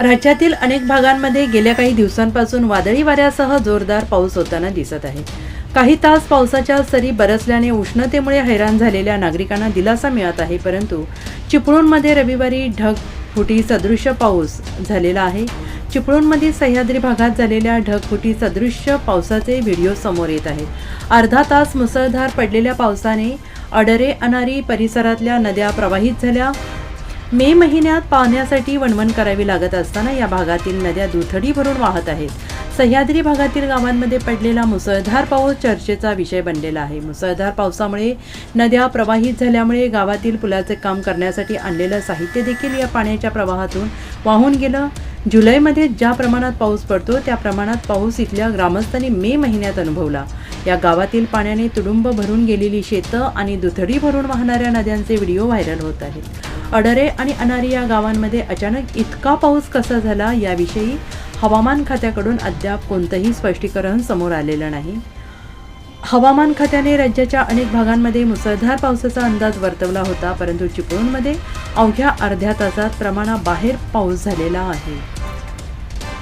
राज्यातील अनेक भागांमध्ये गेल्या काही दिवसांपासून वादळी वाऱ्यासह जोरदार पाऊस होताना दिसत आहे. काही तास पावसाच्या सरी बरसल्याने उष्णतेमुळे हैराण झालेल्या नागरिकांना दिलासा मिळत आहे परंतु चिपळूणमध्ये रविवारी ढगफुटी सदृश्य पाऊस झालेला आहे. चिपळूणमध्ये सह्याद्री भागात झालेल्या ढगफुटी सदृश्य पावसाचे व्हिडिओ समोर येत आहेत. अर्धा तास मुसळधार पडलेल्या पावसाने अडरे अनारी परिसरातल्या नद्या प्रवाहित झाल्या. मे महिन्यात पाहण्यासाठी वणवण करावी लागत असताना या भागातील नद्या दुथडी भरून वाहत आहेत. सह्याद्री भागातील गावांमध्ये पडलेला मुसळधार पाऊस चर्चेचा विषय बनलेला आहे. मुसळधार पावसामुळे नद्या प्रवाहित झाल्यामुळे गावातील पुलाचे काम करण्यासाठी आणलेलं साहित्य देखील या पाण्याच्या प्रवाहातून वाहून गेलं. जुलैमध्ये ज्या प्रमाणात पाऊस पडतो त्या प्रमाणात पाऊस इथल्या ग्रामस्थांनी मे महिन्यात अनुभवला. या गावातील पाण्याने तुडुंब भरून गेलेली शेतं आणि दुथडी भरून वाहणाऱ्या नद्यांचे व्हिडिओ व्हायरल होत आहेत. अडरे आणि अनारी या गावांमध्ये अचानक इतका पाऊस कसा झाला याविषयी हवामान खात्याकडून अद्याप कोणतंही स्पष्टीकरण समोर आलेलं नाही. हवामान खात्याने राज्याच्या अनेक भागांमध्ये मुसळधार पावसाचा अंदाज वर्तवला होता परंतु चिपळूणमध्ये अवघ्या अर्ध्या तासात प्रमाणाबाहेर पाऊस झालेला आहे.